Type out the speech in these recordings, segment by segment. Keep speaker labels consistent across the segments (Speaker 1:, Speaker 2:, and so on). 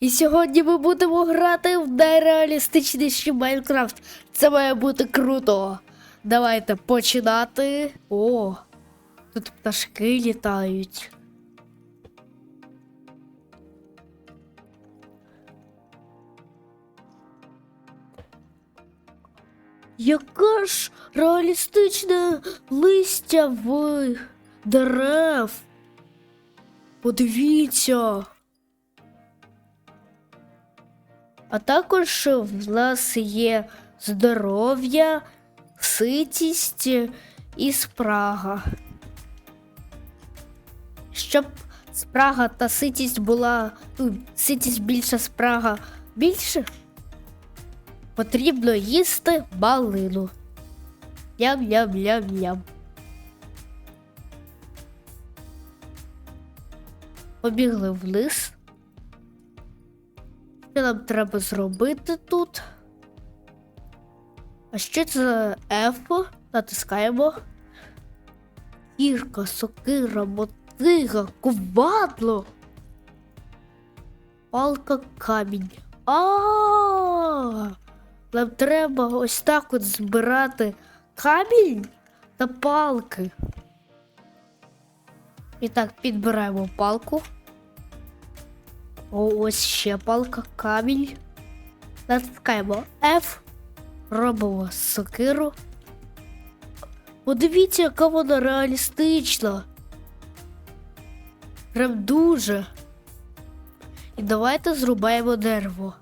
Speaker 1: І сьогодні ми будемо грати в найреалістичніший Майнкрафт. Це має бути круто. Давайте починати. О, тут пташки літають. Яке ж реалістичне листя в дерев. Подивіться. А також в нас є здоров'я, ситість і спрага. Щоб спрага та ситість була. ну, Ситість більша, спрага більше, потрібно їсти малину. Ям-ям-ям-ям. Побігли вниз. Що нам треба зробити тут? А що це F? Натискаємо. Кірка, сокира, мотига, ковадло. Палка камінь. А, нам треба ось так от збирати камінь та палки. І так, підбираємо палку. О, ось ще палка, камінь. Натискаємо F. Робимо сокиру. Подивіться, яка вона реалістична. Прям дуже. І давайте зрубаємо дерево.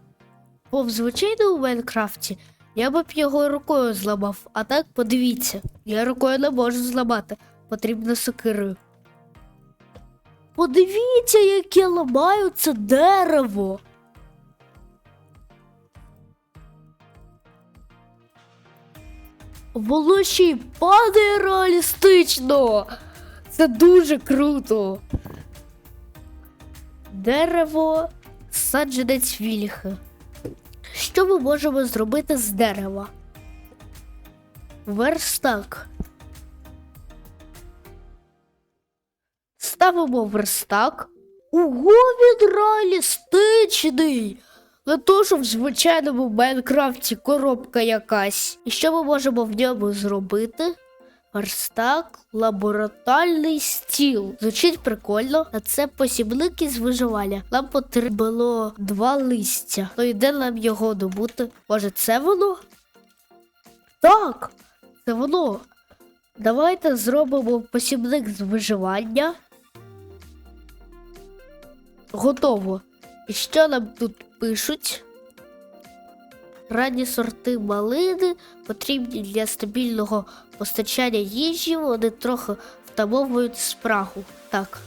Speaker 1: Бо в звичайному Майнкрафті я б його рукою зламав, а так подивіться, я рукою не можу зламати. Потрібно сокирою. Подивіться, яке ламаю це дерево. Й падає реалістично. Це дуже круто. Дерево саджанець вільхи. Що ми можемо зробити з дерева? Верстак. Ставимо верстак. Ого, він реалістичний! Не то, що в звичайному Майнкрафті коробка якась. І що ми можемо в ньому зробити? Верстак, лабораторний стіл. Звучить прикольно, а це посібник із виживання. Нам потрібно два листя. Ну і де нам його добути? Може, це воно? Так, це воно. Давайте зробимо посібник з виживання. Готово. І що нам тут пишуть? Ранні сорти малини потрібні для стабільного постачання їжі, вони трохи втамовують спрагу. Так.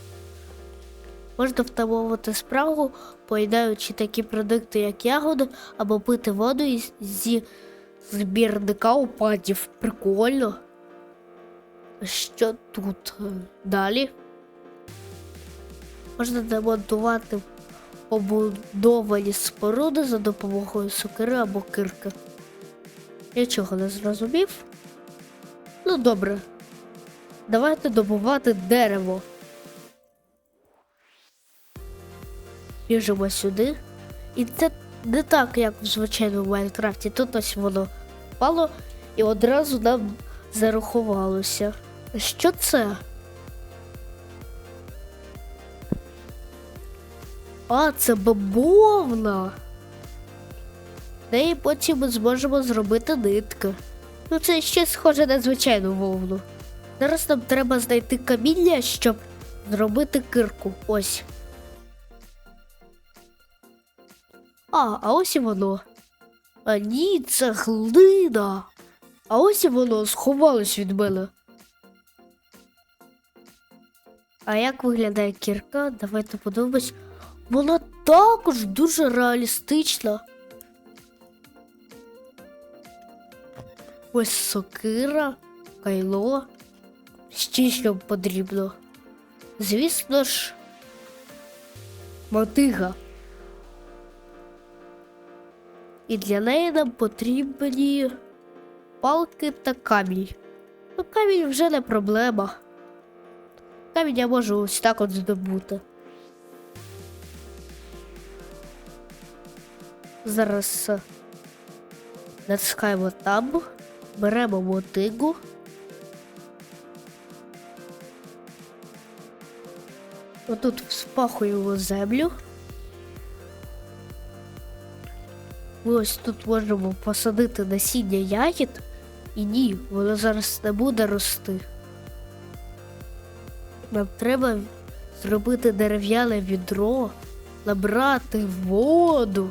Speaker 1: Можна втамовувати спрагу, поїдаючи такі продукти, як ягоди, або пити воду зі збірника опадів. Прикольно. Що тут е, далі? Можна демонтувати побудовані споруди за допомогою сокири або кирки. Нічого не зрозумів. Ну, добре. Давайте добувати дерево. Біжимо сюди. І це не так, як в звичайному Майнкрафті. Тут ось воно впало і одразу нам зарахувалося. Що це? А, це бабовна. Неї потім ми зможемо зробити нитки. Ну, це ще схоже на звичайну вовну. Зараз нам треба знайти каміння, щоб зробити кирку. Ось. А, а ось і воно. А ні, це глина. А ось і воно сховалось від мене. А як виглядає кірка? Давайте подивимось. Вона також дуже реалістична. Ось сокира, кайло. Ще що потрібно. Звісно ж, мотига. І для неї нам потрібні палки та камінь. Ну, камінь вже не проблема. Камінь я можу ось так от здобути. Зараз е, натискаємо там, беремо мотигу. Отут вспахуємо землю. Ми ось тут можемо посадити насіння ягід. І ні, воно зараз не буде рости. Нам треба зробити дерев'яне відро, набрати воду.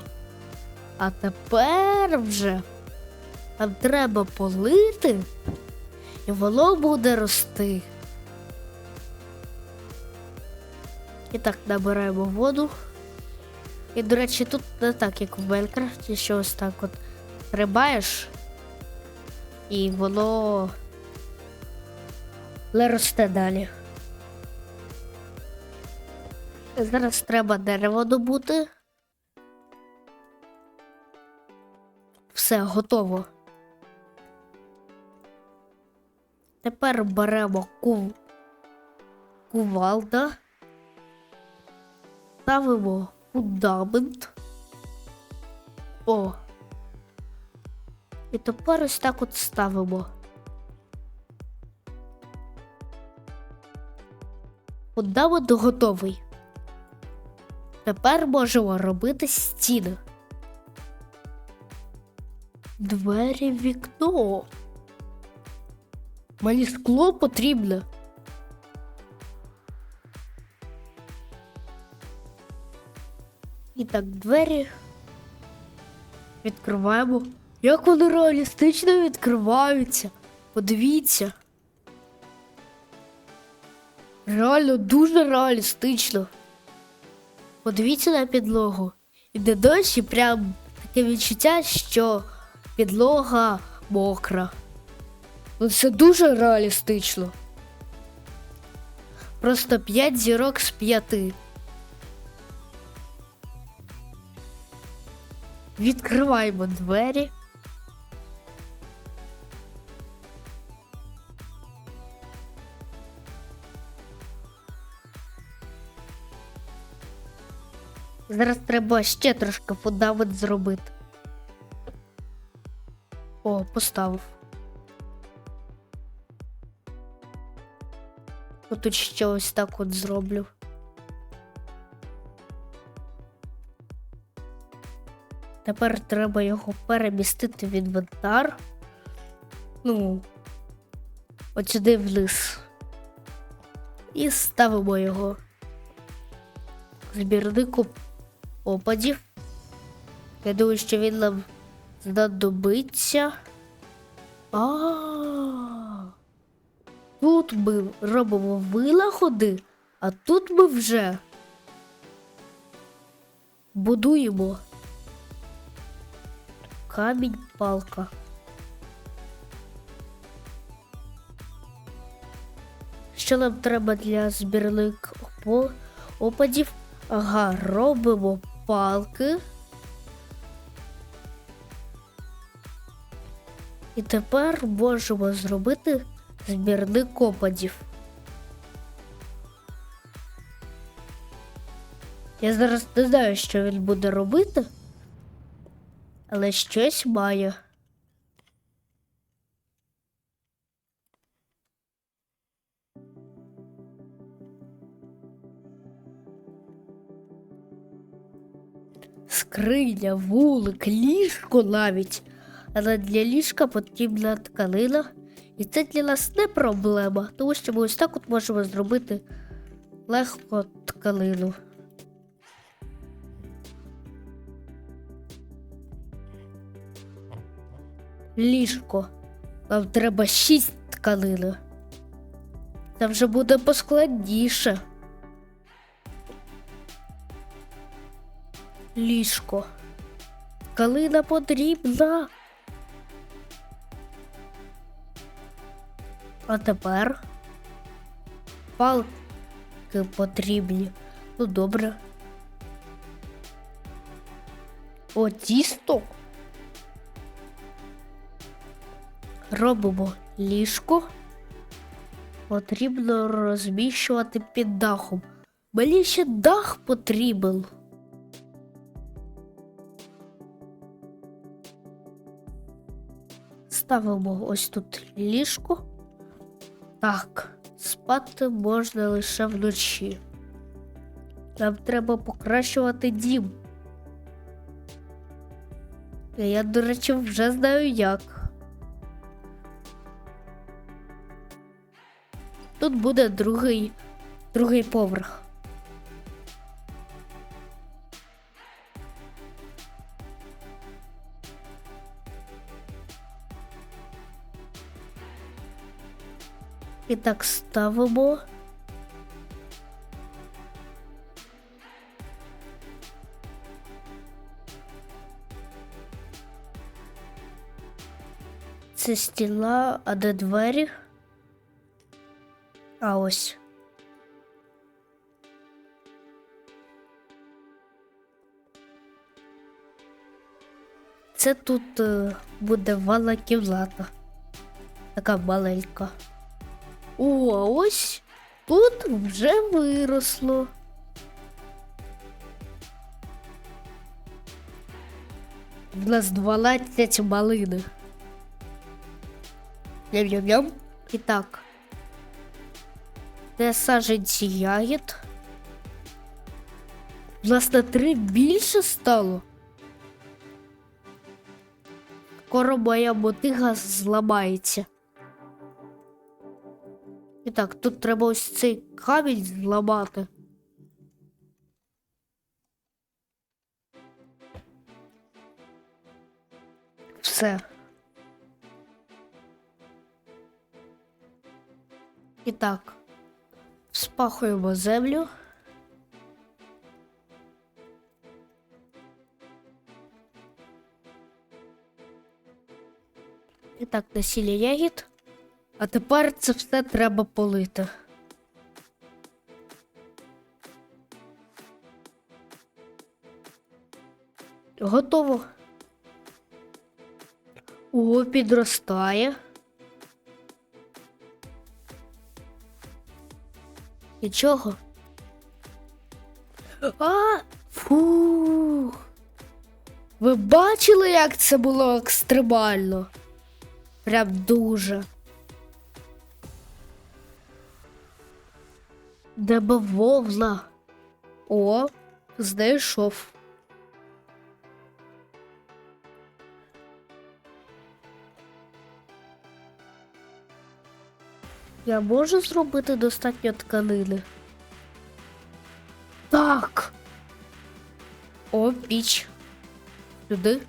Speaker 1: А тепер вже нам треба полити, і воно буде рости. І так набираємо воду. І, до речі, тут не так, як в Майнкрафті, що ось так от стрибаєш, і воно не росте далі. Зараз треба дерево добути. Все, готово. Тепер беремо кув... кувалда, ставимо фундамент. О. І тепер ось так от ставимо. Фундамент готовий. Тепер можемо робити стіни. Двері вікно. Мені скло потрібне. І так, двері відкриваємо. Як вони реалістично відкриваються. Подивіться. Реально дуже реалістично. Подивіться на підлогу. І на дощі прям таке відчуття, що підлога мокра. Ну це дуже реалістично. Просто 5 зірок з 5. Відкриваємо двері. Зараз треба ще трошки фундамент зробити. Поставив. Отут ще ось так от зроблю. Тепер треба його перемістити в інвентар. Ну, от сюди вниз. І ставимо його. Збірнику опадів. Я думаю, що він нам знадобиться. А. Тут ми робимо винаходи, а тут ми вже будуємо камінь палка. Що нам треба для збірних опадів? Ага, робимо палки. І тепер можемо зробити збірник опадів. Я зараз не знаю, що він буде робити, але щось має. Скриня, вулик, ліжко навіть. Але для ліжка потрібна тканина. І це для нас не проблема, тому що ми ось так от можемо зробити легко тканину. Ліжко. Нам треба шість тканин. Це вже буде поскладніше. Ліжко. Тканина потрібна. А тепер палки потрібні. Ну добре. О, тісто. Робимо ліжко. Потрібно розміщувати під дахом. Мені ще дах потрібен. Ставимо ось тут ліжко. Так, спати можна лише вночі. Нам треба покращувати дім. Я, до речі, вже знаю як. Тут буде другий, другий поверх. І так ставимо. Це стіла, а де двері? А ось. Це тут е, буде ванна кімната. Така маленька. О, ось тут вже виросло. В нас 12 малини. Ням-ням-ням. І так. Де саджанці ягід? У нас на три більше стало. Скоро моя мотига зламається. І так, тут треба ось цей камінь зламати. Все. І так, спахуємо землю. І так, насілля ягід. А тепер це все треба полити. Готово. О, підростає. Нічого. А, фух. Ви бачили, як це було екстремально? Прям дуже. Де бавовна? О, знайшов. Я можу зробити достатньо тканини? Так. О, піч. Сюди.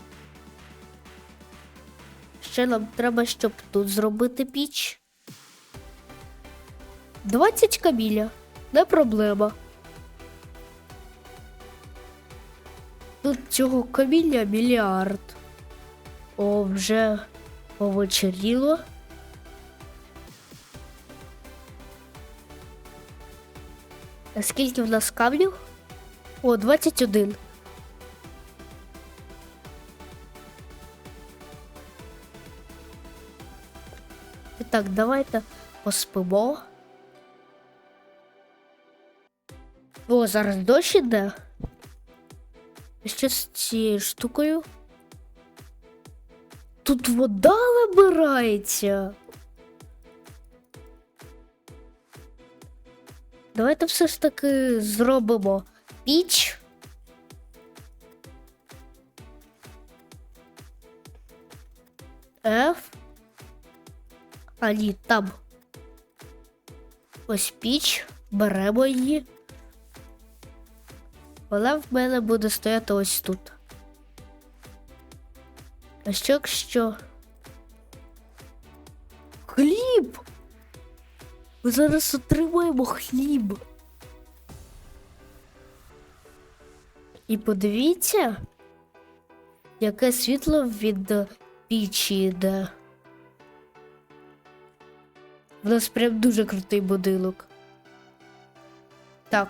Speaker 1: Ще нам треба, щоб тут зробити піч. 20 каміля. Не проблема. Тут цього каміння мільярд. О, вже повечеріло. А скільки в нас камнів? О, 21. І так, давайте поспимо. О, зараз дощ іде. Що з цією штукою? Тут вода набирається. Давайте все ж таки зробимо піч. F. А ні, там. Ось піч. Беремо її. Вона в мене буде стояти ось тут. А що якщо? Хліб! Ми зараз отримаємо хліб. І подивіться, яке світло від пічі йде. У нас прям дуже крутий будинок. Так.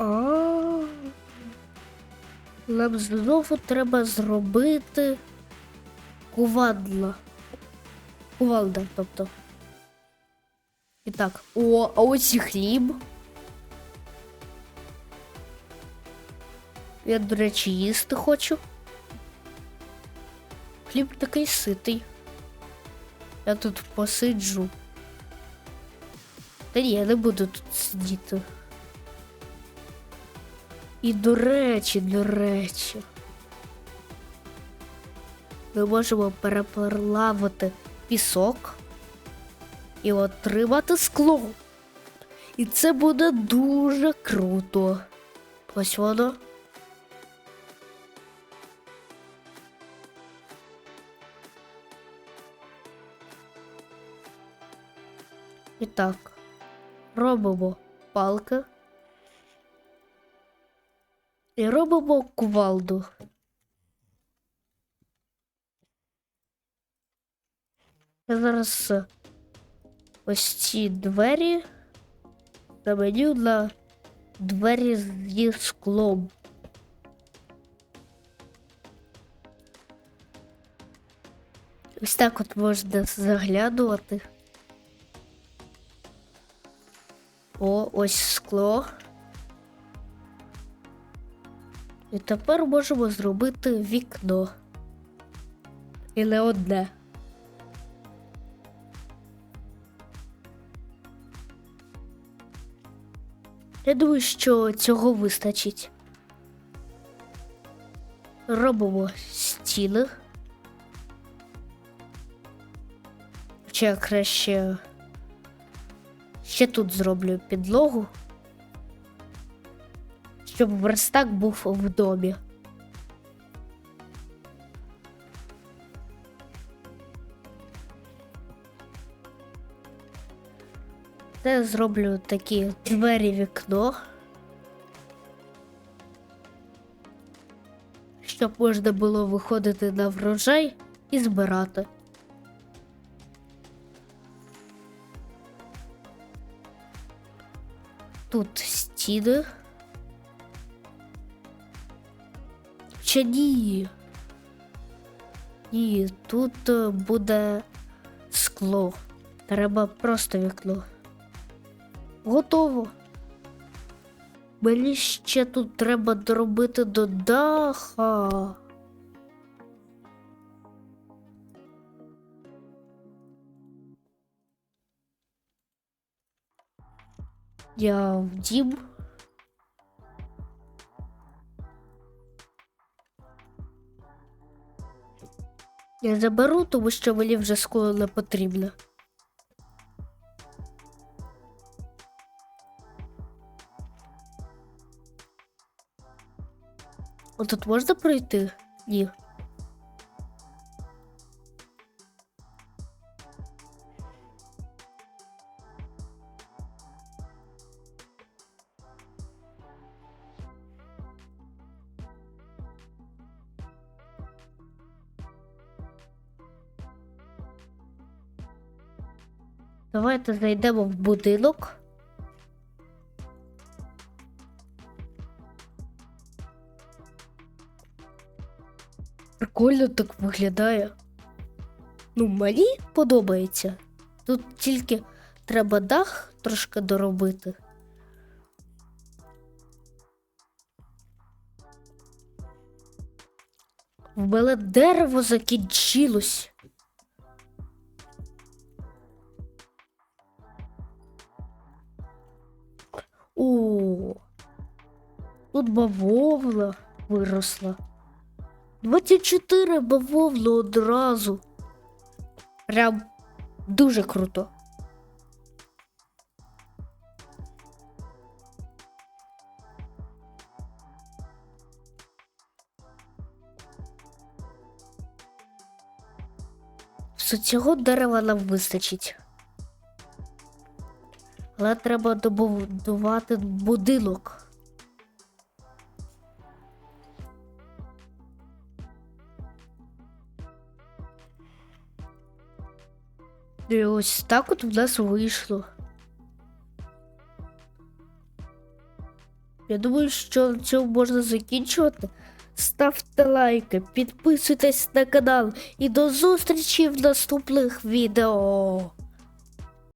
Speaker 1: А. Нам знову треба зробити кувадла. Кувалда, тобто. І так, о, а ось і хліб. Я, до речі, їсти хочу. Хліб такий ситий. Я тут посиджу. Та ні, я не буду тут сидіти. І до речі, до речі. Ми можемо переплавити пісок і отримати скло. І це буде дуже круто. Ось воно. І так, робимо палки. І робимо кувалду. Я зараз ось ці двері заменю на двері зі склом. Ось так от можна заглядувати. О, ось скло. І тепер можемо зробити вікно. І не одне. Я думаю, що цього вистачить. Робимо стіни. Чи я краще ще тут зроблю підлогу, щоб верстак був в домі. Це зроблю такі двері вікно, щоб можна було виходити на врожай і збирати. Тут стіни. Чи ні? Ні, тут е, буде скло. Треба просто вікно. Готово. Мені ще тут треба доробити до даха. Я в дім. Я заберу, тому що мені вже скоро не потрібно. Отут тут можна пройти? Ні. Давайте зайдемо в будинок. Прикольно так виглядає. Ну, мені подобається. Тут тільки треба дах трошки доробити. В мене дерево закінчилось. О, тут бавовна виросла. 24 бавовна одразу. Прям дуже круто. Цього дерева нам вистачить. Але треба добудувати будинок. І ось так от в нас вийшло. Я думаю, що на цьому можна закінчувати. Ставте лайки, підписуйтесь на канал і до зустрічі в наступних відео.